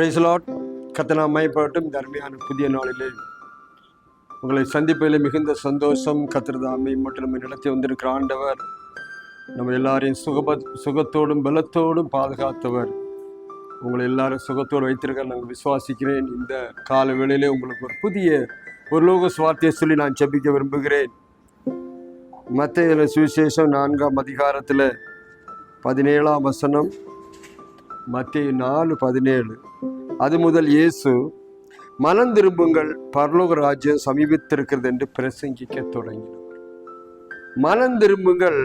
பிரைஸ்லாட் கத்தனா மயப்பட்டும் இந்த அருமையான புதிய நாளிலே உங்களை சந்திப்பதில் மிகுந்த சந்தோஷம். கத்திரதாமை மற்றும் நம்ம நடத்தி வந்திருக்கிற ஆண்டவர். நம்ம எல்லாரையும் சுகப சுகத்தோடும் பலத்தோடும் பாதுகாத்தவர். உங்களை எல்லாரும் சுகத்தோடு வைத்திருக்க நாங்கள் விசுவாசிக்கிறேன். இந்த கால வேளையிலே உங்களுக்கு ஒரு புதிய ஒரு லோக சுவார்த்தையை சொல்லி நான் ஜபிக்க விரும்புகிறேன். மத்திய சுவிசேஷம் நான்காம் அதிகாரத்தில் பதினேழாம் வசனம். மத்திய நாலு பதினேழு. அது முதல் இயேசு. மனம் திரும்புங்கள் பரலோக ராஜ்யம் சமீபித்திருக்கிறது என்று பிரசங்கிக்க தொடங்கினார். மனம் திரும்புங்கள்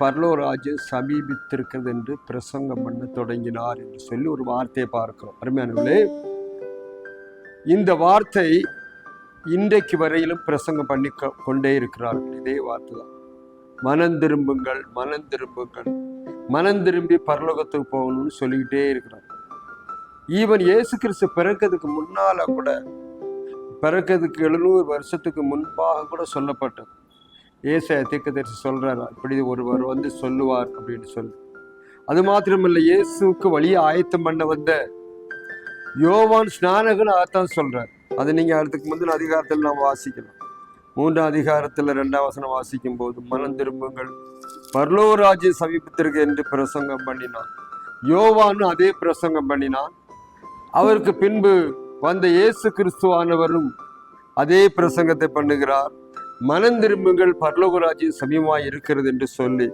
பரலோக ராஜ்யம் சமீபித்திருக்கிறது என்று பிரசங்கம் பண்ண தொடங்கினார் என்று சொல்லி ஒரு வார்த்தையை பார்க்கிறோம். அருமையானவர்களே இந்த வார்த்தை இன்றைக்கு வரையிலும் பிரசங்கம் பண்ணி கொண்டே இருக்கிறார்கள் இதே வார்த்தை தான். மனம் திரும்புங்கள் மனம் திரும்புங்கள். மனம் திரும்பி பரலோகத்துக்கு போகணும்னு சொல்லிக்கிட்டே இருக்கிறாங்க ஈவன் இயேசு கிறிஸ்து பிறக்கிறதுக்கு முன்னால கூட பிறக்கிறதுக்கு எழுநூறு வருஷத்துக்கு முன்பாக கூட சொல்லப்பட்டது. ஏச தீர்க்கதரிசி சொல்றாரு இப்படி ஒருவர் வந்து சொல்லுவார் அப்படின்னு சொல்லி. அது மாத்திரமல்ல இயேசுக்கு வழியை ஆயத்தம் பண்ண வந்த யோவான் ஸ்நானகன் அதான் சொல்றார். அதை நீங்க அதுக்கு முந்தின அதிகாரத்தில் நாம் வாசிக்கலாம். மூன்றாம் அதிகாரத்தில் ரெண்டாம் வசனம் வாசிக்கும் போது மனம் திரும்புங்கள் பர்லோராஜ்ய சமீபத்திற்கு என்று பிரசங்கம் பண்ணினான். யோவானும் அதே பிரசங்கம் பண்ணினான். அவருக்கு பின்பு வந்த இயேசு கிறிஸ்துவானவரும் அதே பிரசங்கத்தை பண்ணுகிறார். மனம் திரும்புங்கள் பரலோகராஜ்யம் சமீபமாக இருக்கிறது என்று சொல்லி.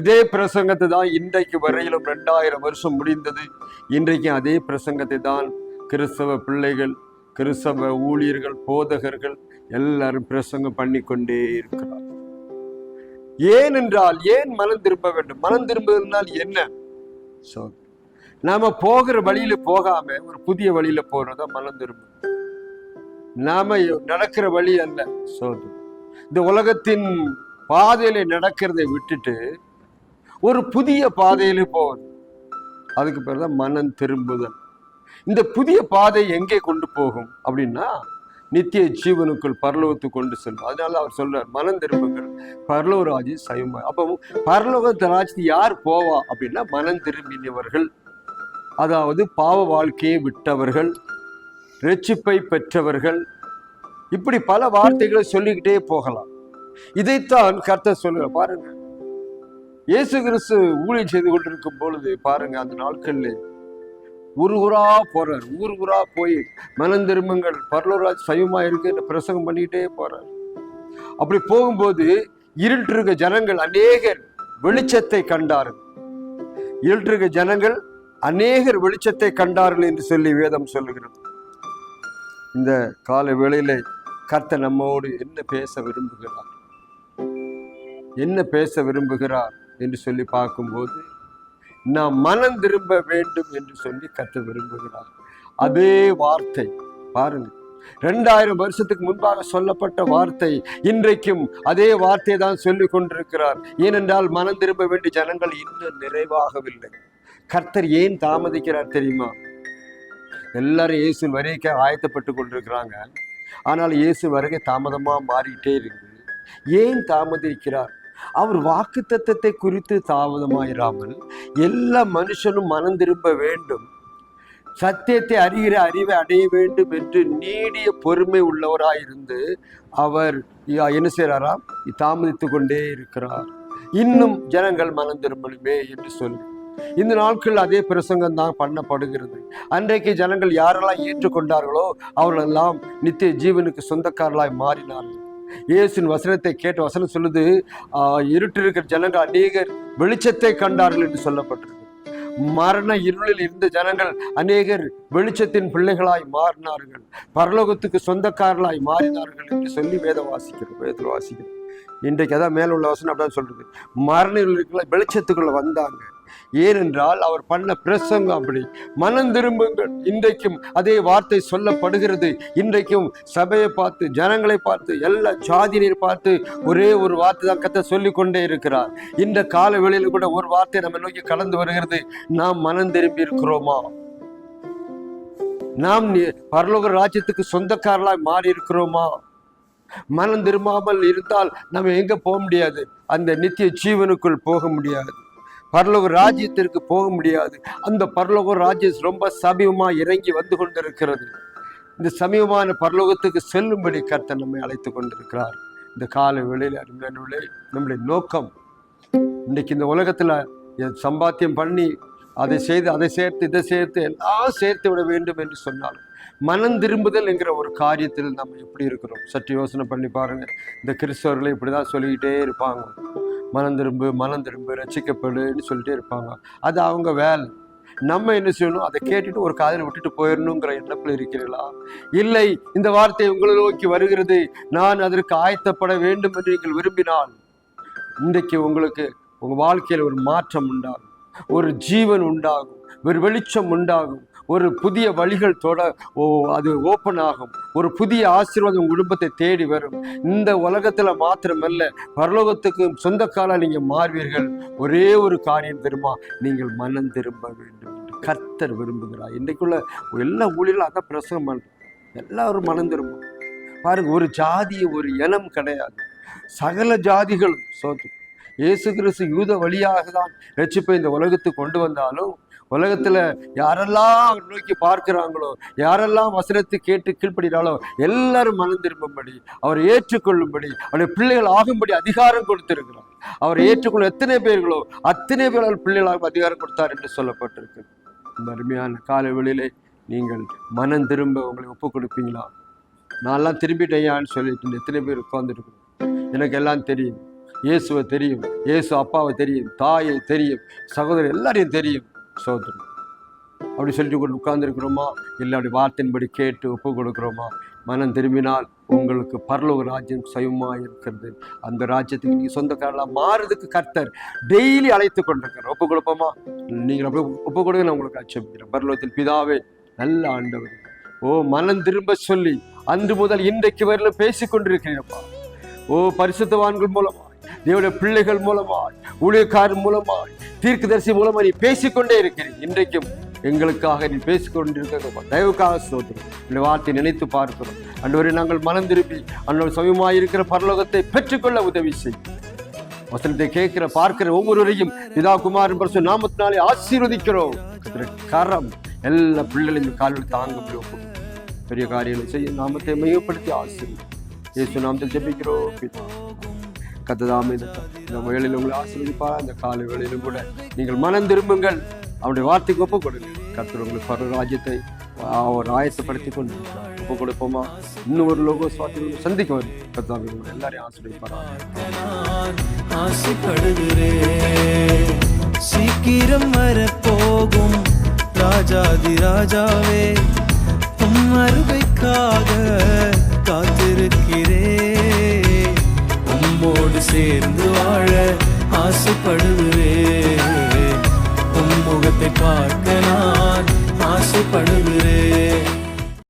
இதே பிரசங்கத்தை தான் இன்றைக்கு வரையிலும் ரெண்டாயிரம் வருஷம் முடிந்தது. இன்றைக்கு அதே பிரசங்கத்தை தான் கிறிஸ்தவ பிள்ளைகள் கிறிஸ்தவ ஊழியர்கள் போதகர்கள் எல்லாரும் பிரசங்கம் பண்ணி கொண்டே இருக்கிறார். ஏனென்றால் ஏன் மனம் திரும்ப வேண்டும்? மனம் திரும்புவதனால் என்ன? சோ நாம போகிற வழியில போகாம ஒரு புதிய வழியில போறத மனம் திரும்பும். நாம நடக்கிற வழி அல்ல சோது இந்த உலகத்தின் பாதையில நடக்கிறதை விட்டுட்டு ஒரு புதிய பாதையில போவது அதுக்கு பேர் தான் மனம் திரும்புதல். இந்த புதிய பாதை எங்கே கொண்டு போகும் அப்படின்னா நித்திய ஜீவனுக்குள் பரலோகத்து கொண்டு செல்லும். அதனால அவர் சொல்றார் மனம் திரும்புங்கள். பரலோக ராஜ்யம் அப்போ பரலோக ராஜ்யத்துக்கு யார் போவா அப்படின்னா மனம் திரும்பினவர்கள். அதாவது பாவ வாழ்க்கையை விட்டவர்கள் ரட்சிப்பை பெற்றவர்கள் இப்படி பல வார்த்தைகளை சொல்லிக்கிட்டே போகலாம். இதைத்தான் கருத்தை சொல்லுங்க பாருங்க. இயேசு கிறிஸ்து ஊழியம் செய்து கொண்டிருக்கும் பொழுது பாருங்க அந்த நாட்கள்ல ஊர் ஊரா போறார். ஊர் ஊரா போய் மனம் திரும்புங்கள். பரலோராஜ் சைவமா இருக்குன்னு பிரசங்கம் பண்ணிக்கிட்டே போறார். அப்படி போகும்போது இருட்டிருக்க ஜனங்கள் அநேகர் வெளிச்சத்தை கண்டார்கள். இருட்டிருக்க ஜனங்கள் அநேகர் வெளிச்சத்தை கண்டார்கள் என்று சொல்லி வேதம் சொல்லுகிறது. இந்த கால வேளையில கர்த்த நம்மோடு என்ன பேச விரும்புகிறார்? என்ன பேச விரும்புகிறார் என்று சொல்லி பார்க்கும்போது நாம் மனம் திரும்ப வேண்டும் என்று சொல்லி கத்த விரும்புகிறார். அதே வார்த்தை பாருங்க. ரெண்டாயிரம் வருஷத்துக்கு முன்பாக சொல்லப்பட்ட வார்த்தை இன்றைக்கும் அதே வார்த்தையை தான் சொல்லிக் கொண்டிருக்கிறார். ஏனென்றால் மனம் திரும்ப வேண்டிய ஜனங்கள் இன்னும் நிறைவாகவில்லை. கர்த்தர் ஏன் தாமதிக்கிறார் தெரியுமா? எல்லாரும் இயேசு வருகைக்கு ஆயத்தப்பட்டு கொண்டிருக்கிறாங்க. ஆனால் இயேசு வருகை தாமதமாக மாறிக்கிட்டே இருக்குது. ஏன் தாமதிக்கிறார்? அவர் வாக்கு தத்தத்தை குறித்து தாமதமாயிராமல் எல்லா மனுஷனும் மனம் திரும்ப வேண்டும். சத்தியத்தை அறிகிற அறிவை அடைய வேண்டும் என்று நீடிய பொறுமை உள்ளவராயிருந்து அவர் யா- என்ன செய்கிறாராம் தாமதித்து கொண்டே இருக்கிறார். இன்னும் ஜனங்கள் மனம் திரும்பணுமே என்று சொல்லி இந்த நாட்கள் அதே பிரசங்கம் தான் பண்ணப்படுகிறது. அன்றைக்கு ஜனங்கள் யாரெல்லாம் ஏற்றுக்கொண்டார்களோ அவர்களெல்லாம் நித்திய ஜீவனுக்கு சொந்தக்காரர்களாய் மாறினார்கள். இயேசுவின் வசனத்தை கேட்ட வசனம் சொல்லுது ஆஹ், இருக்கிற ஜனங்கள் அநேகர் வெளிச்சத்தை கண்டார்கள் என்று சொல்லப்பட்டிருக்கு. மரண இருளில் இருந்த ஜனங்கள் அநேகர் வெளிச்சத்தின் பிள்ளைகளாய் மாறினார்கள். பரலோகத்துக்கு சொந்தக்காரர்களாய் மாறினார்கள் என்று சொல்லி வேத வாசிக்கிறோம் வேதத்தில் வாசிக்கிறோம். இன்றைக்கு அதான் மேலுள்ள வசனம் அப்படின்னு சொல்றது. மரண இருளில் வெளிச்சத்துக்குள்ள வந்தாங்க. ஏனென்றால் அவர் பண்ண பிரசங்கம் அப்படி. மனம் திரும்புங்கள். இன்றைக்கும் அதே வார்த்தை சொல்லப்படுகிறது. இன்றைக்கும் சபையை பார்த்து ஜனங்களை பார்த்து எல்லா சாதியினர் பார்த்து ஒரே ஒரு வார்த்தை தான் கத்த கொண்டே இருக்கிறார். இந்த கால வேளையில் கூட ஒரு வார்த்தை நம்ம நோக்கி கலந்து வருகிறது. நாம் மனம் திரும்பி இருக்கிறோமா? நாம் பரலோக ராஜ்யத்துக்கு சொந்தக்காரர்களாய் மாறி இருக்கிறோமா? மனம் திரும்பாமல் இருந்தால் நம்ம எங்க போக முடியாது? அந்த நித்திய ஜீவனுக்குள் போக முடியாது. பரலோக ராஜ்யத்திற்கு போக முடியாது. அந்த பரலோக ராஜ்யம் ரொம்ப சமீபமாக இறங்கி வந்து கொண்டிருக்கிறது. இந்த சமீபமான பரலோகத்துக்கு செல்லும்படி கர்த்தர் நம்மை அழைத்து கொண்டிருக்கிறார். இந்த கால வேளையில் அருமையானவர்களே நம்முடைய நோக்கம் இன்னைக்கு இந்த உலகத்தில் சம்பாத்தியம் பண்ணி அதை செய்து அதை சேர்த்து இதை சேர்த்து எல்லாம் சேர்த்து விட வேண்டும் என்று சொன்னாலும் மனம் திரும்புதல் என்கிற ஒரு காரியத்தில் நம்ம எப்படி இருக்கிறோம்? சற்று யோசனை பண்ணி பாருங்க. இந்த கிறிஸ்தவர்களை இப்படிதான் சொல்லிக்கிட்டே இருப்பாங்க. மனம் திரும்பு மனம் திரும்பு ரசிக்கப்படுன்னு சொல்லிட்டே இருப்பாங்க. அது அவங்க வேலை. நம்ம என்ன செய்யணும்? அதை கேட்டுட்டு ஒரு காதில் விட்டுட்டு போயிடணுங்கிற எண்ணப்பில் இருக்கிறீர்களா? இல்லை இந்த வார்த்தை உங்களை நோக்கி வருகிறது. நான் அதற்கு ஆயத்தப்பட வேண்டும் என்று நீங்கள் விரும்பினால் இன்றைக்கு உங்களுக்கு உங்கள் வாழ்க்கையில் ஒரு மாற்றம் உண்டாகும். ஒரு ஜீவன் உண்டாகும். ஒரு வெளிச்சம் உண்டாகும். ஒரு புதிய வழிகள் தொட ஓ அது ஓப்பன் ஆகும். ஒரு புதிய ஆசீர்வாதம் உங்கள் குடும்பத்தை தேடி வரும். இந்த உலகத்தில் மாத்திரமல்ல பரலோகத்துக்கு சொந்தக்கால நீங்கள் மாறுவீர்கள். ஒரே ஒரு காரியம் தெரியுமா? நீங்கள் மனம் திரும்ப வேண்டும் என்று கர்த்தர் விரும்புகிறார். இன்றைக்குள்ள எல்லா ஊழியர்களும் அதான் பிரசங்கம் பண்றோம் எல்லாரும் மனம் திரும்பும். பாருங்க ஒரு ஜாதி ஒரு இனம் கிடையாது. சகல ஜாதிகளும் சோத்து இயேசு கிறிஸ்து யூத வழியாக தான் ரட்சிப்பை இந்த உலகத்துக்கு கொண்டு வந்தாலும் உலகத்துல யாரெல்லாம் நோக்கி பார்க்கிறாங்களோ யாரெல்லாம் வசனத்தை கேட்டு கீழ்ப்படுகிறாளோ எல்லாரும் மனம் திரும்பும்படி அவரை ஏற்றுக்கொள்ளும்படி அவருடைய பிள்ளைகள் ஆகும்படி அதிகாரம் கொடுத்திருக்கிறார். அவரை ஏற்றுக்கொள்ள எத்தனை பேர்களோ அத்தனை பேரால் பிள்ளைகளாக அதிகாரம் கொடுத்தார் என்று சொல்லப்பட்டிருக்கு இந்த அருமையான காலை வேளையிலே நீங்கள் மனம் திரும்ப உங்களை ஒப்பு கொடுப்பீங்களா? நான்லாம் திரும்பிட்டேயான்னு சொல்லிட்டு எத்தனை பேர் உட்கார்ந்துருக்கணும் எனக்கு எல்லாம் தெரியும். இயேசுவை தெரியும் இயேசு அப்பாவை தெரியும் தாயை தெரியும் சகோதரர் எல்லாரையும் தெரியும். சகோதரன் அப்படி சொல்லிட்டு கொண்டு உட்கார்ந்துருக்கிறோமா? இல்லை அப்படி வார்த்தையின்படி கேட்டு ஒப்பு கொடுக்குறோமா? மனம் திரும்பினால் உங்களுக்கு பரலோக ராஜ்யம் சயமாக இருக்கிறது. அந்த ராஜ்யத்துக்கு நீங்கள் சொந்தக்காரலாம் மாறுறதுக்கு கர்த்தர் டெய்லி அழைத்து கொண்டிருக்கிறார். ஒப்பு கொடுப்போமா? நீங்கள் அப்படி ஒப்பு கொடுங்க நான் உங்களுக்கு அச்சமிக்கிறேன் பரலோகத்தில் பிதாவே நல்ல ஆண்டவர். ஓ மனம் திரும்ப சொல்லி அன்று முதல் இன்றைக்கு வரையிலும் பேசிக்கொண்டிருக்கிறீங்கப்பா ஓ பரிசுத்தவான்கள் மூலமா. தேவனுடைய பிள்ளைகள் மூலமாய் ஊழியக்காரர் மூலமாய் தீர்க்கதரிசி மூலமா நீ பேசிக்கொண்டே இருக்கிறேன் இன்றைக்கும் எங்களுக்காக நீ பேசிக்கொண்டிருக்க தயவுக்காக சோதரம் இந்த வார்த்தை நினைத்து பார்க்கிறோம். அன்றவரை நாங்கள் மனம் திருப்பி அன்றவர் இருக்கிற பரலோகத்தை பெற்றுக்கொள்ள உதவி செய் வசனத்தை கேட்கிற பார்க்கிற ஒவ்வொருவரையும் பிதா குமாரன் பரிசு நாமத்தினாலே ஆசீர்வதிக்கிறோம். கரம் எல்லா பிள்ளைகளையும் காலில் தாங்க முடியும் பெரிய காரியங்களை செய்ய நாமத்தை மையப்படுத்தி ஆசீர்வதி இயேசு நாமத்தில் ஜெபிக்கிறோம் பிதா. கத்ததாமே இந்த முயலில் உங்களை ஆசீர்வதிப்பா அந்த காலை வேளையிலும் கூட நீங்கள் மனம் திரும்புங்கள். அவனுடைய வார்த்தைக்கு ஒப்பு கொடுங்க கத்தர் உங்களுக்கு பர ராஜ்யத்தை அவர் ஆயத்தப்படுத்தி கொண்டு ஒப்பு கொடுப்போமா? இன்னும் ஒரு லோகோ சுவாத்தி சந்திக்க வரும். கர்த்தாவே உங்களை எல்லாரையும் ஆசீர்வதிப்பாரா ஆசைப்படுகிறேன். சீக்கிரம் வரப்போகும் ராஜாதி ராஜாவே ஆசைப்படுகிறேன்